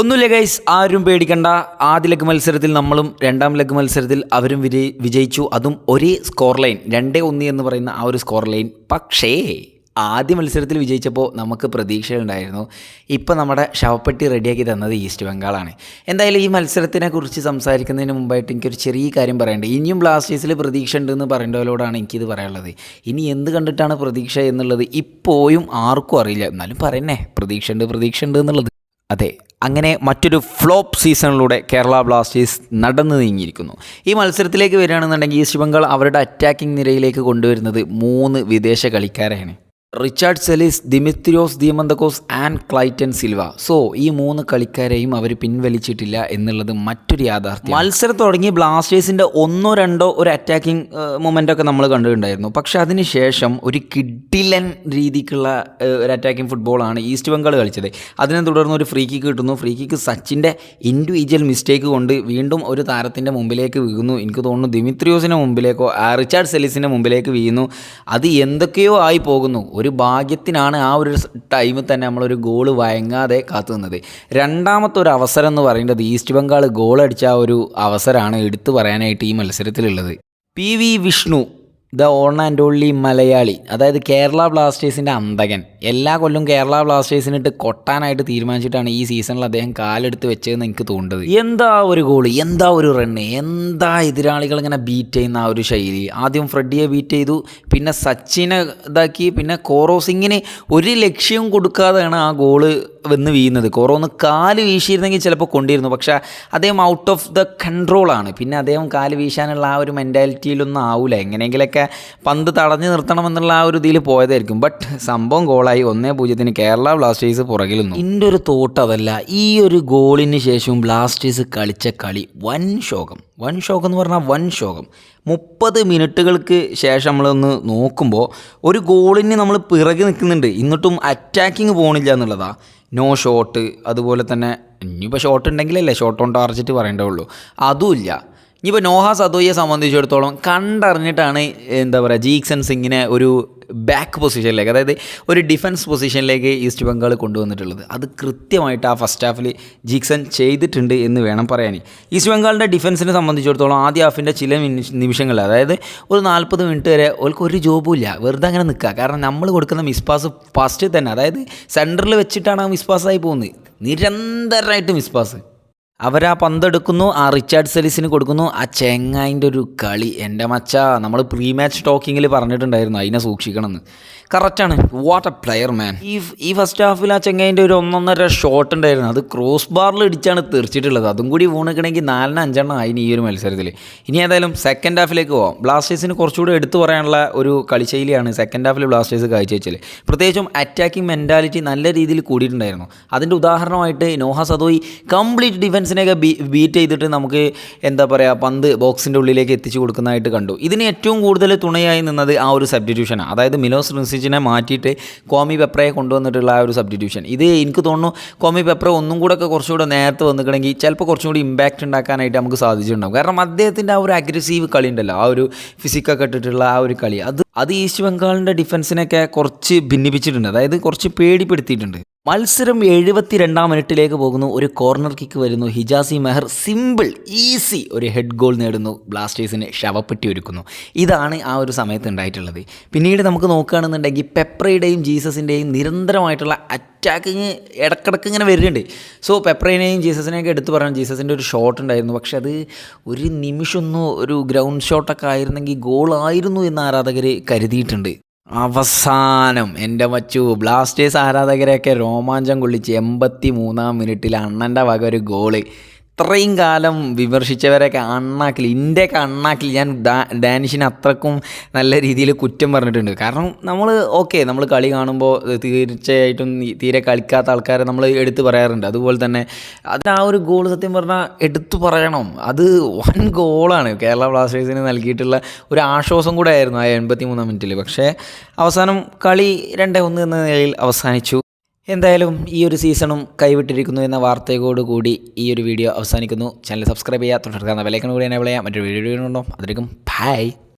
ഒന്നുമില്ല ഗൈസ് ആരും പേടിക്കണ്ട. ആദ്യ ലെഗ് മത്സരത്തിൽ നമ്മളും രണ്ടാം ലെഗ് മത്സരത്തിൽ അവരും വിജയി വിജയിച്ചു. അതും ഒരേ സ്കോർ ലൈൻ രണ്ടേ ഒന്ന് എന്ന് പറയുന്ന ആ ഒരു സ്കോർ ലൈൻ പക്ഷേ ആദ്യ മത്സരത്തിൽ വിജയിച്ചപ്പോൾ നമുക്ക് പ്രതീക്ഷയുണ്ടായിരുന്നു ഇപ്പോൾ നമ്മുടെ ശവപ്പെട്ടി റെഡിയാക്കി തന്നത് ഈസ്റ്റ് ബംഗാളാണ് എന്തായാലും ഈ മത്സരത്തിനെക്കുറിച്ച് സംസാരിക്കുന്നതിന് മുമ്പായിട്ട് എനിക്കൊരു ചെറിയ കാര്യം പറയേണ്ടത് ഇനിയും ബ്ലാസ്റ്റേഴ്സിൽ പ്രതീക്ഷ ഉണ്ടെന്ന് പറയേണ്ടവരോടാണ് എനിക്കിത് പറയാനുള്ളത്. ഇനി എന്ത് കണ്ടിട്ടാണ് പ്രതീക്ഷ എന്നുള്ളത് ഇപ്പോഴും ആർക്കും അറിയില്ല. എന്നാലും പറയണേ പ്രതീക്ഷ ഉണ്ട് പ്രതീക്ഷ ഉണ്ട് എന്നുള്ളത്. അതെ അങ്ങനെ മറ്റൊരു ഫ്ലോപ്പ് സീസണിലൂടെ കേരള ബ്ലാസ്റ്റേഴ്സ് നടന്നു നീങ്ങിയിരിക്കുന്നു. ഈ മത്സരത്തിലേക്ക് വരികയാണെന്നുണ്ടെങ്കിൽ ഈസ്റ്റ് ബംഗാൾ അവരുടെ അറ്റാക്കിംഗ് നിരയിലേക്ക് കൊണ്ടുവരുന്നത് മൂന്ന് വിദേശ കളിക്കാരെയാണ്. Richard Celis Dimitrios Diamantakos and Clayton Silva. So ഈ മൂന്ന് കളിക്കാരെയും അവർ പിൻവലിച്ചിട്ടില്ല എന്നുള്ളത് മറ്റൊരു യാഥാർത്ഥ്യം മത്സരം തുടങ്ങി ബ്ലാസ്റ്റേഴ്സിന്റെ ഒന്നോ രണ്ടോ ഒരു അറ്റാക്കിംഗ് മൊമെന്റ് ഒക്കെ നമ്മൾ കണ്ടിട്ടുണ്ടായിരുന്നു. പക്ഷേ അതിന് ശേഷം ഒരു കിഡിലൻ രീതിക്കുള്ള ഒരു അറ്റാക്കിംഗ് ഫുട്ബോളാണ് ഈസ്റ്റ് ബംഗാൾ കളിച്ചത്. അതിനെ തുടർന്ന് ഒരു ഫ്രീ കിക്ക് കിട്ടുന്നു. ഫ്രീ കിക്ക് സച്ചിന്റെ ഇൻഡിവിജ്വൽ മിസ്റ്റേക്ക് കൊണ്ട് വീണ്ടും ഒരു താരത്തിന്റെ മുമ്പിലേക്ക് വീഴുന്നു. എനിക്ക് തോന്നുന്നു ദിമിത്രിയോസിന്റെ മുമ്പിലേക്കോ റിച്ചാർഡ് സെലിസിന്റെ മുമ്പിലേക്ക് വീഴുന്നു. അത് എന്തൊക്കെയോ ആയി പോകുന്നു. ഒരു ഭാഗ്യത്തിനാണ് ആ ഒരു ടൈമിൽ തന്നെ നമ്മളൊരു ഗോൾ വഴങ്ങാതെ കാത്തു നിന്നത്. രണ്ടാമത്തെ ഒരു അവസരം എന്ന് പറയുന്നത് ഈസ്റ്റ് ബംഗാൾ ഗോൾ അടിച്ച ആ ഒരു അവസരമാണ് എടുത്തു പറയാനായിട്ട് ഈ മത്സരത്തിലുള്ളത്. P V Vishnu the one and only Malayali അതായത് കേരള ബ്ലാസ്റ്റേഴ്സിന്റെ അന്തകൻ. എല്ലാ കൊല്ലം കേരള ബ്ലാസ്റ്റേഴ്സിനിട്ട് കൊട്ടാനായിട്ട് തീരുമാനിച്ചിട്ടാണ് ഈ സീസണിൽ അദ്ദേഹം കാലെടുത്ത് വെച്ചതെന്ന് എനിക്ക് തോന്നുന്നത്. എന്താ ഒരു ഗോൾ? എന്താ ഒരു റണ്ണ്? എന്താ എതിരാളികൾ ഇങ്ങനെ ബീറ്റ് ചെയ്യുന്ന ആ ഒരു ശൈലി? ആദ്യം ഫ്രെഡിയെ ബീറ്റ് ചെയ്തു പിന്നെ സച്ചിനെ ഇതാക്കി പിന്നെ കോറോസിങ്ങിന് ഒരു ലക്ഷ്യവും കൊടുക്കാതെയാണ് ആ ഗോൾ വന്ന് വീഴുന്നത്. കോറോ ഒന്ന് കാൽ വീശിയിരുന്നെങ്കിൽ ചിലപ്പോൾ കൊണ്ടിരുന്നു പക്ഷേ അദ്ദേഹം ഔട്ട് ഓഫ് ദ കൺട്രോളാണ് പിന്നെ അദ്ദേഹം കാൽ വീശാനുള്ള ആ ഒരു മെന്റാലിറ്റിയിലൊന്നും ആവില്ല എങ്ങനെയെങ്കിലൊക്കെ പന്ത് തടഞ്ഞു നിർത്തണമെന്നുള്ള ആ ഒരു ഇതിൽ പോയതായിരിക്കും. ബട്ട് സംഭവം ഗോളായി ഒന്നേ പൂജ്യത്തിന് കേരള ബ്ലാസ്റ്റേഴ്സ് പുറകിൽ എന്റെ ഒരു തോട്ട് അതല്ല. ഈ ഒരു ഗോളിന് ശേഷവും ബ്ലാസ്റ്റേഴ്സ് കളിച്ച കളി വൻ ശോകം. വൻ ശോകം എന്ന് പറഞ്ഞാൽ വൻ ശോകം. മുപ്പത് മിനിറ്റുകൾക്ക് ശേഷം നമ്മളൊന്ന് നോക്കുമ്പോൾ ഒരു ഗോളിന് നമ്മൾ പിറകെ നിൽക്കുന്നുണ്ട്. എന്നിട്ടും അറ്റാക്കിങ് പോകണില്ല എന്നുള്ളതാ. നോ ഷോട്ട് അതുപോലെ തന്നെ ഇനിയിപ്പോൾ ഷോട്ട് ഉണ്ടെങ്കിലല്ലേ ഷോട്ട് ഓൺ ടാർജറ്റ് പറയേണ്ടതുള്ളൂ. അതുമില്ല ഇനിയിപ്പോൾ നോഹ സദോയെ സംബന്ധിച്ചിടത്തോളം കണ്ടറിഞ്ഞിട്ടാണ് എന്താ പറയുക ജീക്സൺ സിംഗിനെ ഒരു ബാക്ക് പൊസിഷനിലേക്ക് അതായത് ഒരു ഡിഫൻസ് പൊസിഷനിലേക്ക് ഈസ്റ്റ് ബംഗാൾ കൊണ്ടുവന്നിട്ടുള്ളത്. അത് കൃത്യമായിട്ട് ആ ഫസ്റ്റ് ഹാഫിൽ ജീക്സൺ ചെയ്തിട്ടുണ്ട് എന്ന് വേണം പറയാൻ. ഈസ്റ്റ് ബംഗാളിന്റെ ഡിഫൻസിനെ സംബന്ധിച്ചിടത്തോളം ആദ്യ ഹാഫിന്റെ ചില നിമിഷങ്ങൾ അതായത് ഒരു നാൽപ്പത് മിനിറ്റ് വരെ അവർക്ക് ഒരു ജോബും ഇല്ല. വെറുതെ അങ്ങനെ നിൽക്കുക കാരണം നമ്മൾ കൊടുക്കുന്ന മിസ്പാസ് ഫസ്റ്റ് തന്നെ. അതായത് സെന്ററിൽ വെച്ചിട്ടാണ് ആ മിസ്പാസ്സായി പോകുന്നത്. നിരന്തരമായിട്ട് മിസ്പാസ് അവരാ പന്തെടുക്കുന്നു ആ റിച്ചാർഡ് സെലിസിന് കൊടുക്കുന്നു ആ ചെങ്ങായിന്റെ ഒരു കളി. എന്റെ മച്ച നമ്മൾ പ്രീ മാച്ച് ടോക്കിങ്ങിൽ പറഞ്ഞിട്ടുണ്ടായിരുന്നു അതിനെ സൂക്ഷിക്കണം എന്ന് കറക്റ്റാണ് വാട്ട് എ പ്ലെയർ മാൻ ഈ ഈ ഫസ്റ്റ് ഹാഫിൽ ആ ചെങ്ങായിന്റെ ഒരു ഒന്നൊന്നര ഷോട്ട് ഉണ്ടായിരുന്നു. അത് ക്രോസ് ബാറിൽ ഇടിച്ചാണ് തെറിച്ചിട്ടുള്ളത്. അതും കൂടി വീണിക്കണമെങ്കിൽ നാലിന് അഞ്ചെണ്ണം ആയിന് ഈ ഒരു മത്സരത്തിൽ ഇനി ഏതായാലും സെക്കൻഡ് ഹാഫിലേക്ക് പോവാം. ബ്ലാസ്റ്റേഴ്സിന് കുറച്ചുകൂടി എടുത്തു പറയാനുള്ള ഒരു കളിശൈലിയാണ് സെക്കൻഡ് ഹാഫിൽ ബ്ലാസ്റ്റേഴ്സ് കാഴ്ചവെച്ചത് പ്രത്യേകിച്ചും അറ്റാക്കിംഗ് മെന്റാലിറ്റി നല്ല രീതിയിൽ കൂടിയിട്ടുണ്ടായിരുന്നു. അതിന്റെ ഉദാഹരണമായിട്ട് നോഹ സദോയി കംപ്ലീറ്റ് ഡിഫൻസിനെയൊക്കെ ബീറ്റ് ചെയ്തിട്ട് നമുക്ക് എന്താ പറയുക പന്ത് ബോക്സിന്റെ ഉള്ളിലേക്ക് എത്തിച്ചു കൊടുക്കുന്നതായിട്ട് കണ്ടു. ഇതിന് ഏറ്റവും കൂടുതൽ തുണയായി നിന്നത് ആ ഒരു സബ്സ്റ്റിറ്റ്യൂഷനാണ് അതായത് മിലോസ് റിൻസിച്ചിനെ മാറ്റിയിട്ട് കോമി പെപ്രയെ കൊണ്ടുവന്നിട്ടുള്ള ആ ഒരു സബ്സ്റ്റിറ്റ്യൂഷൻ ഇത് എനിക്ക് തോന്നുന്നു കോമി പെപ്ര ഒന്നും കൂടെ ഒക്കെ കുറച്ചുകൂടെ നേരത്തെ വന്നിക്കണമെങ്കിൽ ചിലപ്പോൾ കുറച്ചും കൂടി ഇമ്പാക്റ്റ് ഉണ്ടാക്കാനായിട്ട് നമുക്ക് സാധിച്ചിട്ടുണ്ടാകും കാരണം അദ്ദേഹത്തിന്റെ ആ ഒരു അഗ്രസീവ് കളി ഉണ്ടല്ലോ ആ ഒരു ഫിസിക്കൊക്കെ ഇട്ടിട്ടുള്ള ആ ഒരു കളി. അത് അത് ഈസ്റ്റ് ബംഗാളിന്റെ ഡിഫൻസിനെയൊക്കെ കുറച്ച് ഭിന്നിപ്പിച്ചിട്ടുണ്ട്. അതായത് കുറച്ച് പേടിപ്പെടുത്തിയിട്ടുണ്ട്. മത്സരം എഴുപത്തി രണ്ടാം മിനിറ്റിലേക്ക് പോകുന്നു. ഒരു കോർണർ കിക്ക് വരുന്നു. ഹിജാസി മെഹർ സിമ്പിൾ ഈസി ഒരു ഹെഡ് ഗോൾ നേടുന്നു. ബ്ലാസ്റ്റേഴ്സിന് ശവപ്പെട്ടി ഒരുക്കുന്നു. ഇതാണ് ആ ഒരു സമയത്ത് ഉണ്ടായിട്ടുള്ളത്. പിന്നീട് നമുക്ക് നോക്കുകയാണെന്നുണ്ടെങ്കിൽ പെപ്രയുടെയും ജീസസിന്റെയും നിരന്തരമായിട്ടുള്ള അറ്റാക്കിങ് ഇടക്കിടക്ക് ഇങ്ങനെ വരുന്നുണ്ട്. സോ പെപ്രയിനെയും ജീസസിനെയൊക്കെ എടുത്തു പറയണം. ജീസസിന്റെ ഒരു ഷോട്ട് ഉണ്ടായിരുന്നു. പക്ഷെ അത് ഒരു നിമിഷമൊന്നും ഒരു ഗ്രൗണ്ട് ഷോട്ടൊക്കെ ആയിരുന്നെങ്കിൽ ഗോളായിരുന്നു എന്ന് ആരാധകർ കരുതിയിട്ടുണ്ട്. അവസാനം എന്റെ മച്ചു ബ്ലാസ്റ്റേഴ്സ് ആരാധകരെയൊക്കെ രോമാഞ്ചം കൊള്ളിച്ച് എൺപത്തി മൂന്നാം മിനിറ്റിൽ അണ്ണന്റെ വക ഒരു ഗോൾ. ഇത്രയും കാലം വിമർശിച്ചവരൊക്കെ അണ്ണാക്കിൽ ഇന്ത്യയൊക്കെ അണ്ണാക്കിൽ ഞാൻ ഡാനിഷിനെ അത്രക്കും നല്ല രീതിയിൽ കുറ്റം പറഞ്ഞിട്ടുണ്ട്. കാരണം നമ്മൾ ഓക്കെ നമ്മൾ കളി കാണുമ്പോൾ തീർച്ചയായിട്ടും തീരെ കളിക്കാത്ത ആൾക്കാരെ നമ്മൾ എടുത്തു പറയാറുണ്ട്. അതുപോലെ തന്നെ അതിന് ആ ഒരു ഗോൾ സത്യം പറഞ്ഞാൽ എടുത്തു പറയണം. അത് വൻ ഗോളാണ് കേരള ബ്ലാസ്റ്റേഴ്സിന് നൽകിയിട്ടുള്ള ഒരു ആശ്വാസം കൂടെ ആയിരുന്നു ആ എൺപത്തി മൂന്നാം മിനിറ്റിൽ പക്ഷേ അവസാനം കളി രണ്ടേ ഒന്ന് എന്ന നിലയിൽ അവസാനിച്ചു. എന്തായാലും ഈ ഒരു സീസണും കൈവിട്ടിരിക്കുന്നു എന്ന വാർത്തയോട് കൂടി ഈ ഒരു വീഡിയോ അവസാനിക്കുന്നു. ചാനൽ സബ്സ്ക്രൈബ് ചെയ്യുക തുടർന്ന് വിലക്കണ കൂടി എന്നെ വിളയാം മറ്റൊരു വീഡിയോ ഉണ്ടോ അതിലേക്കും ബൈ